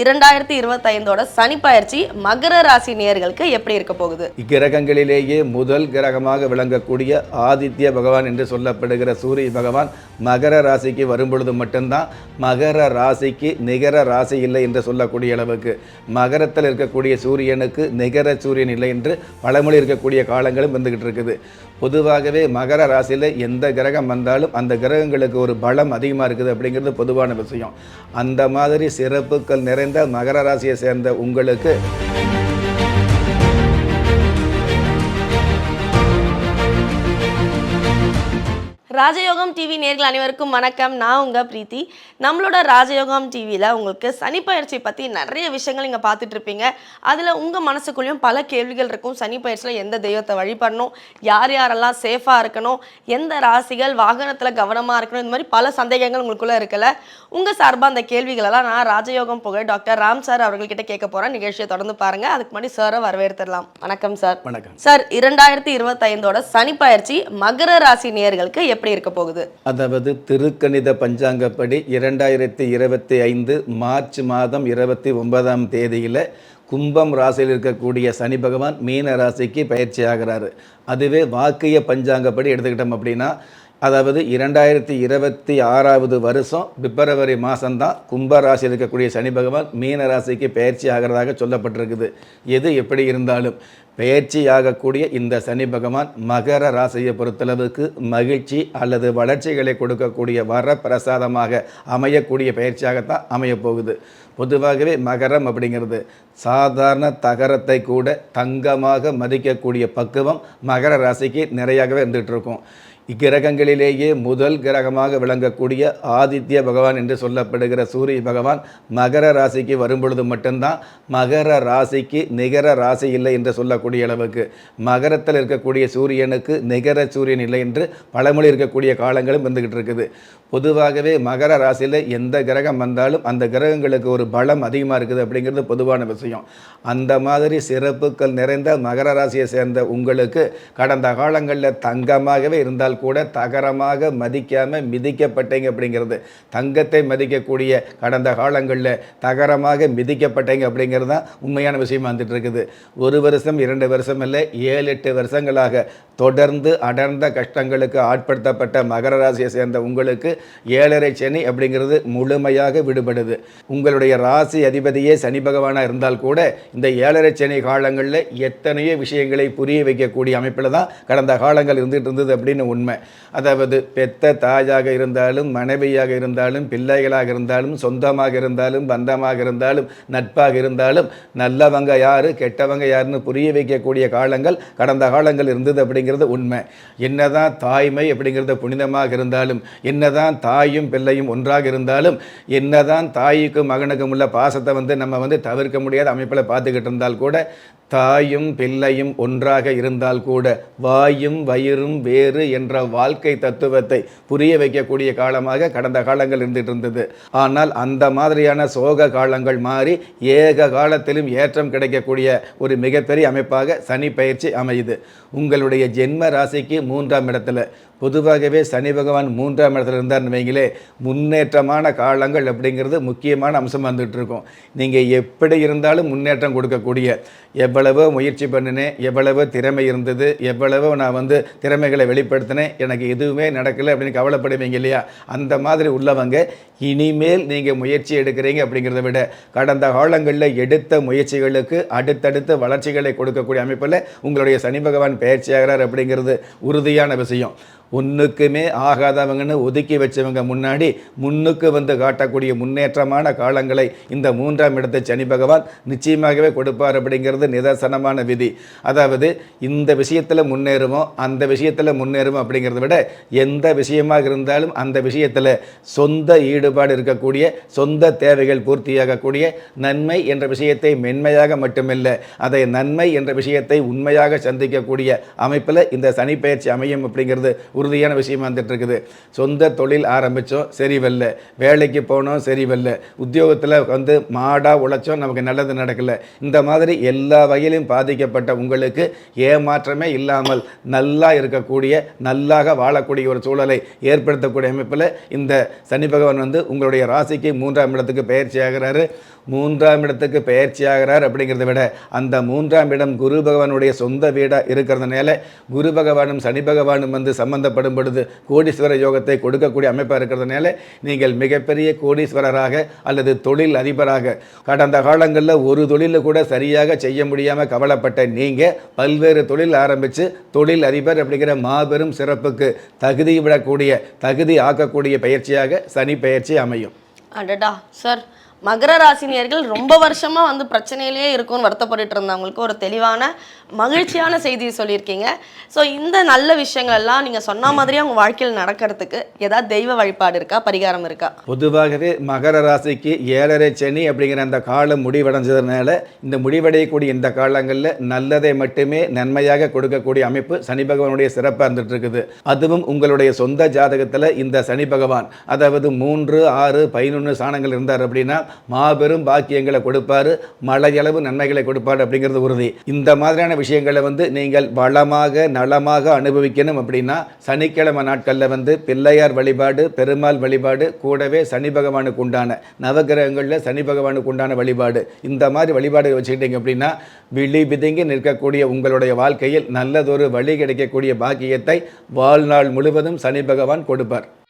இரண்டாயிரத்தி இருபத்தைந்தோட சனி பயிற்சி மகர ராசி நேர்களுக்கு எப்படி இருக்க போகுது? இக்கிரகங்களிலேயே முதல் கிரகமாக விளங்கக்கூடிய ஆதித்ய பகவான் என்று சொல்லப்படுகிற சூரிய பகவான் மகர ராசிக்கு வரும்பொழுது மட்டும்தான் மகர ராசிக்கு நிகர ராசி இல்லை என்று சொல்லக்கூடிய அளவுக்கு. மகரத்தில் இருக்கக்கூடிய சூரியனுக்கு நிகர சூரியன் இல்லை என்று பழமொழி இருக்கக்கூடிய காலங்களும் வந்துக்கிட்டு இருக்குது. பொதுவாகவே மகர ராசியில் எந்த கிரகம் வந்தாலும் அந்த கிரகங்களுக்கு ஒரு பலம் அதிகமாக இருக்குது அப்படிங்கிறது பொதுவான விஷயம். அந்த மாதிரி சிறப்புகள் நிறைந்த மகர ராசியை சேர்ந்த உங்களுக்கு ராஜயோகம் டிவி நேர்கள் அனைவருக்கும் வணக்கம். நான் உங்க பிரீத்தி. நம்மளோட ராஜயோகம் டிவியில் உங்களுக்கு சனி பயிற்சி பற்றி நிறைய விஷயங்கள் நீங்கள் பார்த்துட்டு இருப்பீங்க. அதில் உங்கள் மனசுக்குள்ளேயும் பல கேள்விகள் இருக்கும். சனி பயிற்சியில் எந்த தெய்வத்தை வழிபடணும்? யார் யாரெல்லாம் சேஃபாக இருக்கணும்? எந்த ராசிகள் வாகனத்தில் கவனமாக இருக்கணும்? இந்த மாதிரி பல சந்தேகங்கள் உங்களுக்குள்ளே இருக்குல்ல? உங்கள் சார்பாக அந்த கேள்விகளெல்லாம் நான் ராஜயோகம் புகழ் டாக்டர் ராம் சார் அவர்கள்கிட்ட கேட்க போகிறேன் நிகழ்ச்சியை தொடர்ந்து பாருங்கள் அதுக்கு முன்னாடி சாரை வரவேற்றுடலாம் வணக்கம் சார் வணக்கம். சார் இரண்டாயிரத்தி இருபத்தைந்தோட சனி பயிற்சி மகர ராசி நேயர்களுக்கு எப்படி இருக்க போகுது? அதாவது திருக்கணித பஞ்சாங்கப்படி இரண்டாயிரத்தி இருபத்தி ஐந்து மார்ச் மாதம் இருபத்தி ஒன்பதாம் தேதியில் கும்பம் ராசியில் இருக்கக்கூடிய சனி பகவான் மீன ராசிக்கு பயிற்சி ஆகிறாரு. அதுவே வாக்கிய பஞ்சாங்கப்படி எடுத்துக்கிட்டோம் அப்படின்னா அதாவது இரண்டாயிரத்தி இருபத்தி ஆறாவது வருஷம் பிப்ரவரி மாதம்தான் கும்ப ராசியில் இருக்கக்கூடிய சனி பகவான் மீன ராசிக்கு பயிற்சி ஆகிறதாக சொல்லப்பட்டிருக்குது. எது எப்படி இருந்தாலும் பயிற்சி ஆகக்கூடிய இந்த சனி பகவான் மகர ராசியை பொறுத்தளவுக்கு மகிழ்ச்சி அல்லது வளர்ச்சிகளை கொடுக்கக்கூடிய வர பிரசாதமாக அமையக்கூடிய பயிற்சியாகத்தான் அமையப்போகுது. பொதுவாகவே மகரம் அப்படிங்கிறது சாதாரண தகரத்தை கூட தங்கமாக மதிக்கக்கூடிய பக்குவம் மகர ராசிக்கு நிறையாகவே இருந்துகிட்ருக்கும். இக்கிரகங்களிலேயே முதல் கிரகமாக விளங்கக்கூடிய ஆதித்ய பகவான் என்று சொல்லப்படுகிற சூரிய பகவான் மகர ராசிக்கு வரும்பொழுது மட்டும்தான் மகர ராசிக்கு நிகர ராசி இல்லை என்று சொல்லக்கூடிய அளவுக்கு. மகரத்தில் இருக்கக்கூடிய சூரியனுக்கு நிகர சூரியன் இல்லை என்று பழமொழி இருக்கக்கூடிய காலங்களும் வந்துக்கிட்டு இருக்குது. பொதுவாகவே மகர ராசியில் எந்த கிரகம் வந்தாலும் அந்த கிரகங்களுக்கு ஒரு பலம் அதிகமாக இருக்குது அப்படிங்கிறது பொதுவான விஷயம். அந்த மாதிரி சிறப்புகள் நிறைந்த மகர ராசியை சேர்ந்த உங்களுக்கு கடந்த காலங்களில் தங்கமாகவே இருந்தால் கூட தகரமாக மதிக்காமல் மிதிக்கப்பட்டீங்க அப்படிங்கிறது. தங்கத்தை மதிக்கக்கூடிய கடந்த காலங்களில் தகரமாக மிதிக்கப்பட்டீங்க அப்படிங்கிறது தான் உண்மையான விஷயமா வந்துட்டு இருக்குது. ஒரு வருஷம் இரண்டு வருஷம் இல்லை ஏழு எட்டு வருஷங்களாக தொடர்ந்து அடர்ந்த கஷ்டங்களுக்கு ஆட்படுத்தப்பட்ட மகர ராசியை சேர்ந்த உங்களுக்கு ஏழரை சனி அப்படிங்கிறது முழுமையாக விடுபடுது. உங்களுடைய ராசி அதிபதியே சனி பகவானாக இருந்தால் கூட இந்த ஏழரை சனி காலங்களில் எத்தனையோ விஷயங்களை புரிய வைக்கக்கூடிய அமைப்பில் தான் கடந்த காலங்கள் இருந்துகிட்டு இருந்தது அப்படின்னு உண்மை அதாவது பெத்த தாயாக இருந்தாலும் மனைவியாக இருந்தாலும் பிள்ளைகளாக இருந்தாலும் சொந்தமாக இருந்தாலும் பந்தமாக இருந்தாலும் நட்பாக இருந்தாலும் நல்லவங்க யார் கெட்டவங்க யாருன்னு புரிய வைக்கக்கூடிய காலங்கள் கடந்த காலங்கள் இருந்தது அப்படிங்கிறது உண்மை. என்னதான் தாய்மை அப்படிங்கிறது புனிதமாக இருந்தாலும் என்னதான் தாயும் பிள்ளையும் ஒன்றாக இருந்தாலும் என்னதான் தாய்க்கும் மகனுக்கும் உள்ள பாசத்தை வந்து நம்ம வந்து தவிர்க்க முடியாத அமைப்பில் பார்த்துக்கிட்டு இருந்தால் கூட தாயும் பிள்ளையும் ஒன்றாக இருந்தால் கூட வாயும் வயிறும் வேறு என்ற வாழ்க்கை தத்துவத்தை புரிய வைக்கக்கூடிய காலமாக கடந்த காலங்கள் இருந்துட்டு இருந்தது. ஆனால் அந்த மாதிரியான சோக காலங்கள் மாறி ஏக காலத்திலும் ஏற்றம் கிடைக்கக்கூடிய ஒரு மிகப்பெரிய அமைப்பாக சனி பயிற்சி அமையுது. உங்களுடைய ஜென்ம ராசிக்கு மூன்றாம் இடத்துல. பொதுவாகவே சனி பகவான் மூன்றாம் இடத்துல இருந்தார்னு வைங்களே முன்னேற்றமான காலங்கள் அப்படிங்கிறது முக்கியமான அம்சம் வந்துட்டு இருக்கும். நீங்கள் எப்படி இருந்தாலும் முன்னேற்றம் கொடுக்கக்கூடிய எவ்வளவோ முயற்சி பண்ணினேன் எவ்வளவோ திறமை இருந்தது எவ்வளவோ நான் வந்து திறமைகளை வெளிப்படுத்தினேன் எனக்கு எதுவுமே நடக்கலை அப்படின்னு கவலைப்படுவீங்க இல்லையா? அந்த மாதிரி உள்ளவங்க இனிமேல் நீங்கள் முயற்சி எடுக்கிறீங்க அப்படிங்கிறத விட கடந்த காலங்களில் எடுத்த முயற்சிகளுக்கு அடுத்தடுத்த வளர்ச்சிகளை கொடுக்கக்கூடிய அமைப்பில் உங்களுடைய சனி பகவான் பயிற்சியாகிறார் அப்படிங்கிறது உறுதியான விஷயம். ஒன்றுக்குமே ஆகாதவங்கன்னு ஒதுக்கி வச்சவங்க முன்னாடி முன்னுக்கு வந்து காட்டக்கூடிய முன்னேற்றமான காலங்களை இந்த மூன்றாம் இடத்தை சனி பகவான் நிச்சயமாகவே கொடுப்பார் அப்படிங்கிறது நிதர்சனமான விதி. அதாவது இந்த விஷயத்தில் முன்னேறுமோ அந்த விஷயத்தில் முன்னேறுமோ அப்படிங்கிறத விட எந்த விஷயமாக இருந்தாலும் அந்த விஷயத்தில் சொந்த ஈடுபாடு இருக்கக்கூடிய சொந்த தேவைகள் பூர்த்தியாகக்கூடிய நன்மை என்ற விஷயத்தை மென்மையாக மட்டுமில்லை அதை நன்மை என்ற விஷயத்தை உண்மையாக சந்திக்கக்கூடிய அமைப்பில் இந்த சனி பயிற்சி அமையும் அப்படிங்கிறது உறுதியான விஷயமா வந்துட்டுருக்குது. சொந்த தொழில் ஆரம்பித்தோம் சரி வரல வேலைக்கு போனோம் சரி வரல உத்தியோகத்தில் வந்து மாடாக உழைச்சோம் நமக்கு நல்லது நடக்கல. இந்த மாதிரி எல்லா வகையிலும் பாதிக்கப்பட்ட உங்களுக்கு ஏமாற்றமே இல்லாமல் நல்லா இருக்கக்கூடிய நல்லாக வாழக்கூடிய ஒரு சூழலை ஏற்படுத்தக்கூடிய அமைப்பில் இந்த சனி பகவான் வந்து உங்களுடைய ராசிக்கு மூன்றாம் இடத்துக்கு பயிற்சி ஆகிறாரு. மூன்றாம் இடத்துக்கு பயிற்சி ஆகிறார் அப்படிங்கிறத விட அந்த மூன்றாம் இடம் குரு பகவானுடைய சொந்த வீடாக இருக்கிறதுனால குரு பகவானும் சனி பகவானும் வந்து சம்பந்தப்படும் பொழுது கோடீஸ்வர யோகத்தை கொடுக்கக்கூடிய அமைப்பாக இருக்கிறதுனால நீங்கள் மிகப்பெரிய கோடீஸ்வரராக அல்லது தொழில் அதிபராக கடந்த காலங்களில் ஒரு தொழிலில் கூட சரியாக செய்ய முடியாமல் கவலைப்பட்ட நீங்கள் பல்வேறு தொழில் ஆரம்பித்து தொழில் அதிபர் அப்படிங்கிற மாபெரும் சிறப்புக்கு தகுதி விடக்கூடிய தகுதி ஆக்கக்கூடிய பயிற்சியாக சனி பயிற்சி அமையும். அடடா சார். மகர ராசினியர்கள் ரொம்ப வருஷமா வந்து பிரச்சனையிலேயே இருக்கும்னு வருத்தப்பட்டுட்டு இருந்தவங்களுக்கு ஒரு தெளிவான மகிழ்ச்சியான செய்தியை சொல்லியிருக்கீங்க. ஸோ இந்த நல்ல விஷயங்கள் எல்லாம் நீங்க சொன்ன மாதிரியே உங்க வாழ்க்கையில் நடக்கிறதுக்கு ஏதாவது தெய்வ வழிபாடு இருக்கா? பரிகாரம் இருக்கா? பொதுவாகவே மகர ராசிக்கு ஏழரை சனி அப்படிங்கிற அந்த காலம் முடிவடைஞ்சதுனால இந்த முடிவடையக்கூடிய இந்த காலங்களில் நல்லதை மட்டுமே நன்மையாக கொடுக்கக்கூடிய அமைப்பு சனி பகவானுடைய சிறப்பாக இருந்துட்டு இருக்குது அதுவும் உங்களுடைய சொந்த ஜாதகத்தில் இந்த சனி பகவான் அதாவது மூன்று ஆறு பதினொன்று சாணங்கள் இருந்தார் அப்படின்னா மாபெரும் பாக்கியங்களை கொடுப்பார் மலையளவு நன்மைகளை கொடுப்பார் அப்படிங்கிறது உறுதி. இந்த மாதிரியான விஷயங்களை வந்து நீங்கள் வளமாக நலமாக அனுபவிக்கணும் அப்படின்னா சனிக்கிழமை நாட்களில் வந்து பிள்ளையார் வழிபாடு பெருமாள் வழிபாடு கூடவே சனி பகவானுக்கு உண்டான நவகிரகங்களில் சனி பகவானுக்கு உண்டான வழிபாடு. இந்த மாதிரி வழிபாடுகள் வச்சுக்கிட்டீங்க அப்படின்னா விழி பிதுங்கி நிற்கக்கூடிய உங்களுடைய வாழ்க்கையில் நல்லதொரு வழி கிடைக்கக்கூடிய பாக்கியத்தை வாழ்நாள் முழுவதும் சனி பகவான் கொடுப்பார்.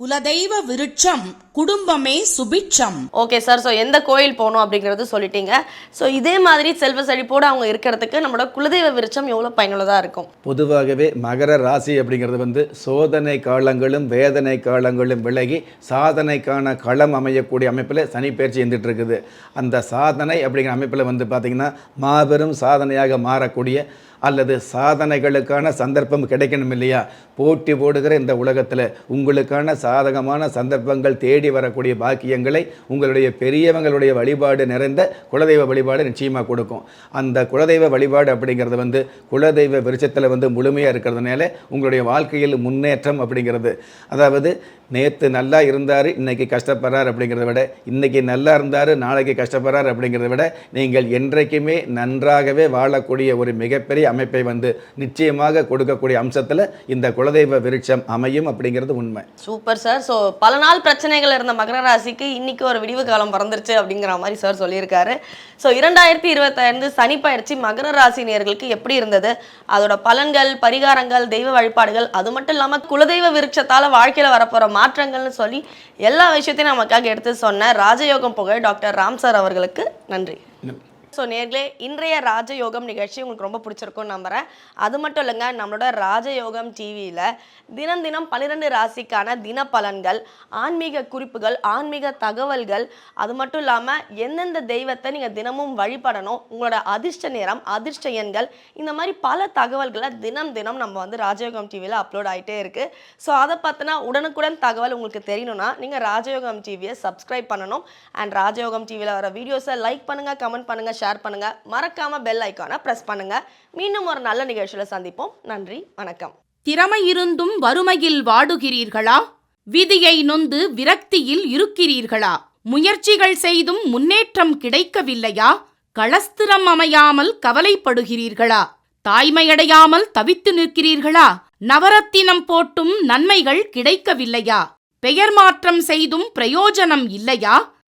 குலதெய்வ விருட்சம் குடும்பமே சுபிட்சம். ஓகே சார் ஸோ எந்த கோயில் போகணும் அப்படிங்கிறது சொல்லிட்டீங்க. ஸோ இதே மாதிரி செல்வ செழிப்போடு அவங்க இருக்கிறதுக்கு நம்மளோட குலதெய்வ விருட்சம் எவ்வளோ பயனுள்ளதாக இருக்கும்? பொதுவாகவே மகர ராசி அப்படிங்கிறது வந்து சோதனை காலங்களும் வேதனை காலங்களும் விலகி சாதனைக்கான களம் அமையக்கூடிய அமைப்பில் சனி பயிற்சி இருந்துட்டு இருக்குது அந்த சாதனை அப்படிங்கிற அமைப்பில் வந்து பார்த்திங்கன்னா மாபெரும் சாதனையாக மாறக்கூடிய அல்லது சாதனைகளுக்கான சந்தர்ப்பம் கிடைக்கணும் இல்லையா? போட்டி போடுகிற இந்த உலகத்தில் உங்களுக்கான சாதகமான சந்தர்ப்பங்கள் தேடி வரக்கூடிய பாக்கியங்களை உங்களுடைய பெரியவங்களுடைய வழிபாடு நிறைந்த குலதெய்வ வழிபாடு நிச்சயமாக கொடுக்கும். அந்த குலதெய்வ வழிபாடு அப்படிங்கிறது வந்து குலதெய்வ விருட்சத்தில் வந்து முழுமையாக இருக்கிறதுனால உங்களுடைய வாழ்க்கையில் முன்னேற்றம் அப்படிங்கிறது. அதாவது நேற்று நல்லா இருந்தார் இன்றைக்கி கஷ்டப்படுறார் அப்படிங்கிறத விட இன்றைக்கி நல்லா இருந்தார் நாளைக்கு கஷ்டப்படுறார் அப்படிங்கிறத விட நீங்கள் என்றைக்குமே நன்றாகவே வாழக்கூடிய ஒரு மிகப்பெரிய அமைப்பை வந்து நிச்சயமாக கொடுக்கக்கூடிய அம்சத்தில் இந்த குலதெய்வ விருட்சம் அமையும் அப்படிங்கிறது உண்மை. Super sir. ஸோ பல நாள் பிரச்சனைகள் இருந்த மகர ராசிக்கு இன்றைக்கி ஒரு விடிவு காலம் பிறந்துருச்சு அப்படிங்கிற மாதிரி சார் சொல்லியிருக்காரு. ஸோ இரண்டாயிரத்தி இருபத்தைந்து சனி பயிற்சி மகர ராசி நேர்களுக்கு எப்படி இருந்தது? அதோட பலன்கள் பரிகாரங்கள் தெய்வ வழிபாடுகள் அது மட்டும் இல்லாமல் குலதெய்வ விருட்சத்தால் வாழ்க்கையில் வரப்போகிற மாற்றங்கள்னு சொல்லி எல்லா விஷயத்தையும் நமக்காக எடுத்து சொன்ன ராஜயோகம் புகழ் டாக்டர் ராம் சார் அவர்களுக்கு நன்றி. ஸோ நேர்களே இன்றைய ராஜயோகம் நிகழ்ச்சி உங்களுக்கு ரொம்ப பிடிச்சிருக்கும்னு நம்புகிறேன் அது மட்டும் இல்லைங்க நம்மளோட ராஜயோகம் டிவியில் தினம் தினம் பன்னிரெண்டு ராசிக்கான தின பலன்கள் ஆன்மீக குறிப்புகள் ஆன்மீக தகவல்கள் அது மட்டும் இல்லாமல் எந்தெந்த தெய்வத்தை நீங்கள் தினமும் வழிபடணும் உங்களோட அதிர்ஷ்ட நேரம் அதிர்ஷ்ட எண்கள் இந்த மாதிரி பல தகவல்களை தினம் தினம் நம்ம வந்து ராஜயோகம் டிவியில் அப்லோட் ஆகிட்டே இருக்குது ஸோ அதை பார்த்தினா உடனுக்குடன் தகவல் உங்களுக்கு தெரியணும்னா நீங்கள் ராஜயோகம் டிவியை சப்ஸ்கிரைப் பண்ணணும். அண்ட் ராஜயோகம் டிவியில் வர வீடியோஸை லைக் பண்ணுங்கள் கமெண்ட் பண்ணுங்கள் ஷேர் பண்ணுங்கள் மறக்காமல் பெல் ஐக்கானை ப்ரெஸ் பண்ணுங்கள் மீண்டும் ஒரு நல்ல நிகழ்ச்சியில் சந்திப்போம். நன்றி வணக்கம். திறமை இருந்தும் வறுமையில் வாடுகிறீர்களா? விதியை நொந்து விரக்தியில் இருக்கிறீர்களா? முயற்சிகள் செய்தும் முன்னேற்றம் கிடைக்கவில்லையா? களஸ்திரம் அமையாமல் கவலைப்படுகிறீர்களா? தாய்மையடையாமல் தவித்து நிற்கிறீர்களா? நவரத்தினம் போட்டும் நன்மைகள் கிடைக்கவில்லையா? பெயர் மாற்றம் செய்தும் பிரயோஜனம் இல்லையா?